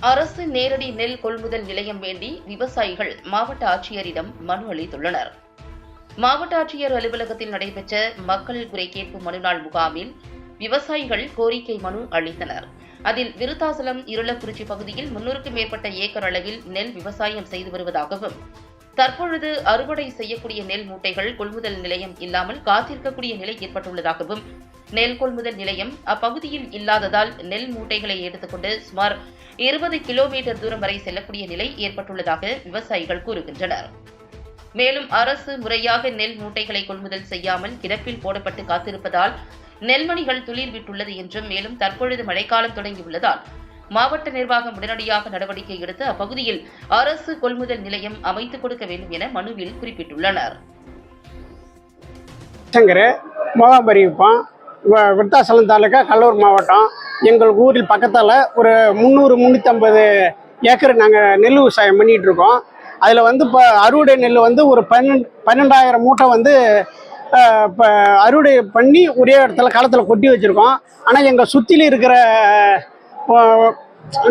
அரசு நேரடி நெல் கொள்முதல் நிலையம் வேண்டி விவசாயிகள் மாவட்ட ஆட்சியரிடம் மனு அளித்துள்ளனர். மாவட்ட ஆட்சியர் அலுவலகத்தில் நடைபெற்ற மக்கள் குறை கேட்பு மனு நாள் முகாமில் விவசாயிகள் கோரிக்கை மனு அளித்தனர். அதில் விருத்தாசலம் இருளக்குறிச்சி பகுதியில் முன்னூறுக்கும் மேற்பட்ட ஏக்கர் அளவில் நெல் விவசாயம் செய்து வருவதாகவும் தற்பொழுது அறுவடை செய்யக்கூடிய நெல் மூட்டைகள் கொள்முதல் நிலையம் இல்லாமல் காத்திருக்கக்கூடிய நிலை ஏற்பட்டுள்ளதாகவும் நெல் கொள்முதல் நிலையம் அப்பகுதியில் இல்லாததால் நெல் மூட்டைகளை எடுத்துக்கொண்டு சுமார் இருபது கிலோமீட்டர் தூரம் வரை செல்லக்கூடிய நிலை ஏற்பட்டுள்ளதாக விவசாயிகள் கூறுகின்றனர். மேலும் அரசு முறையாக நெல் மூட்டைகளை கொள்முதல் செய்யாமல் கிடப்பில் போடப்பட்டு காத்திருப்பதால் நெல்மணிகள் துளிர் விட்டுள்ளது என்றும் மேலும் தற்பொழுது மழைக்காலம் தொடங்கியுள்ளதால் மாவட்ட நிர்வாகம் உடனடியாக நடவடிக்கை எடுத்து அப்பகுதியில் அரசு கொள்முதல் நிலையம் அமைத்துக் கொடுக்க வேண்டும் என மனுவில் குறிப்பிட்டுள்ளனர். சங்கர் விருத்தாசலம் தாலுக்கா கடலூர் மாவட்டம். எங்கள் ஊரில் பக்கத்தில் ஒரு முந்நூறு முந்நூற்றம்பது ஏக்கர் நாங்கள் நெல் விவசாயம் பண்ணிகிட்ருக்கோம் அதில் வந்து இப்போ அறுவடை நெல் வந்து ஒரு பன்னெண்டு பன்னெண்டாயிரம் மூட்டை வந்து இப்போ அறுவடை பண்ணி ஒரே இடத்துல களத்தில் கொட்டி வச்சுருக்கோம். ஆனால் எங்கள் சுற்றிலும் இருக்கிற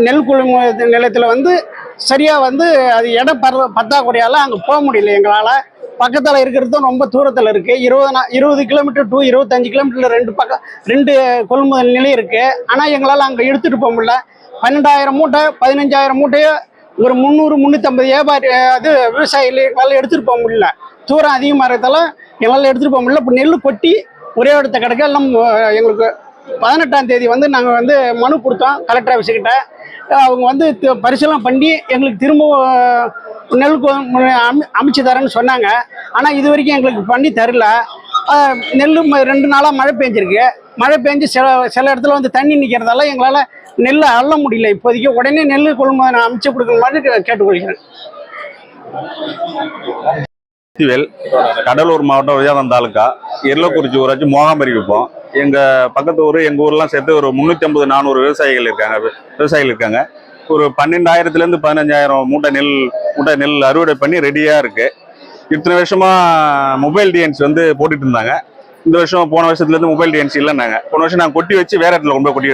நெல் குழும நிலையத்தில் வந்து சரியாக வந்து அது இடம் பற்ற பத்தாக்குறையால் அங்கே போக முடியல எங்களால். பக்கத்தில் இருக்கிறது ரொம்ப தூரத்தில் இருக்குது இருபது நா- இருபது கிலோமீட்டர் டு இருபத்தஞ்சு கிலோமீட்டரில் ரெண்டு பக்கம் ரெண்டு கொள்முதல் நிலையம் இருக்குது ஆனால் எங்களால் அங்கே எடுத்துகிட்டு போக முடியல. பன்னெண்டாயிரம் மூட்டை பதினஞ்சாயிரம் மூட்டையோ ஒரு முந்நூறு முந்நூற்றம்பது வியாபாரி அது விவசாயிகளால் எடுத்துகிட்டு போக முடியல. தூரம் அதிகமாக இருக்கிறதால எங்களால் எடுத்துகிட்டு போக முடியல. இப்போ நெல் கொட்டி ஒரே இடத்த கிடக்க எல்லாம் எங்களுக்கு பதினெட்டாம் தேதி வந்து நாங்கள் வந்து மனு கொடுத்தோம் கலெக்டர் ஆஃபீஸுக்கிட்ட அவங்க வந்து பரிசீலனை பண்ணி எங்களுக்கு திரும்ப நெல் கொ- அமைச்சு தரேன்னு சொன்னாங்க. ஆனால் இது வரைக்கும் எங்களுக்கு பண்ணி தரல. நெல் ம- ரெண்டு நாளாக மழை பெஞ்சிருக்கு. மழை பெஞ்சு சில சில இடத்துல வந்து தண்ணி நிற்கிறதால எங்களால் நெல்லை அள்ள முடியல. இப்போதைக்கு உடனே நெல் கொள்முதல் அமைச்சு கொடுக்குற மாதிரி கேட்டுக்கொள்கிறேன். கடலூர் மாவட்டம் விஜயநகரம் தாலுக்கா. எல்லக்குறிச்சி ஊராட்சி மோகாம்பரி வைப்போம். எங்கள் பக்கத்து ஊர் எங்கள் ஊர்லாம் சேர்த்து ஒரு முந்நூற்றி ஐம்பது நானூறு விவசாயிகள் இருக்காங்க. விவசாயிகள் இருக்காங்க. ஒரு பன்னெண்டாயிரத்துலேருந்து பதினஞ்சாயிரம் மூட்டை நெல் மூட்டை நெல் அறுவடை பண்ணி ரெடியாக இருக்குது இத்தனை வருஷமாக மொபைல் டிஎன்சி வந்து போட்டுட்டு இருந்தாங்க. இந்த வருஷம் போன வருஷத்துலேருந்து மொபைல் டிஎன்சி இல்லைன்னாங்க. போன வருஷம் நாங்கள் கொட்டி வச்சு வேற இடத்துல கொண்டு கொட்டி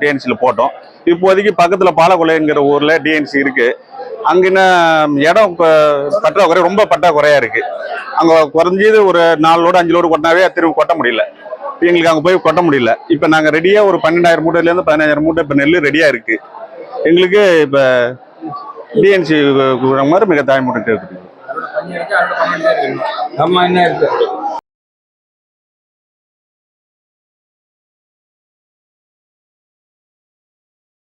டிஎன்சியில் போட்டோம். இப்போதைக்கு பக்கத்தில் பாலக்கொலைங்கிற ஊரில் டிஎன்சி இருக்குது அங்கே இடம் பற்றாக்குறை ரொம்ப பற்றாக்குறையா இருக்கு. அங்கே குறைஞ்சது ஒரு நாலு லோடு அஞ்சு லோடு கொட்டினாவே திரும்ப கொட்ட முடியல. எங்களுக்கு அங்கே போய் கொட்ட முடியல. இப்போ நாங்கள் ரெடியாக ஒரு பன்னெண்டாயிரம் மூட்டையிலேருந்து பதினஞ்சாயிரம் மூட்டை இப்போ நெல் ரெடியாக இருக்குது எங்களுக்கு இப்போ டிஎன்சி மாதிரி மிக தாய்மொழி இருக்குது ஆமா என்ன இருக்கு?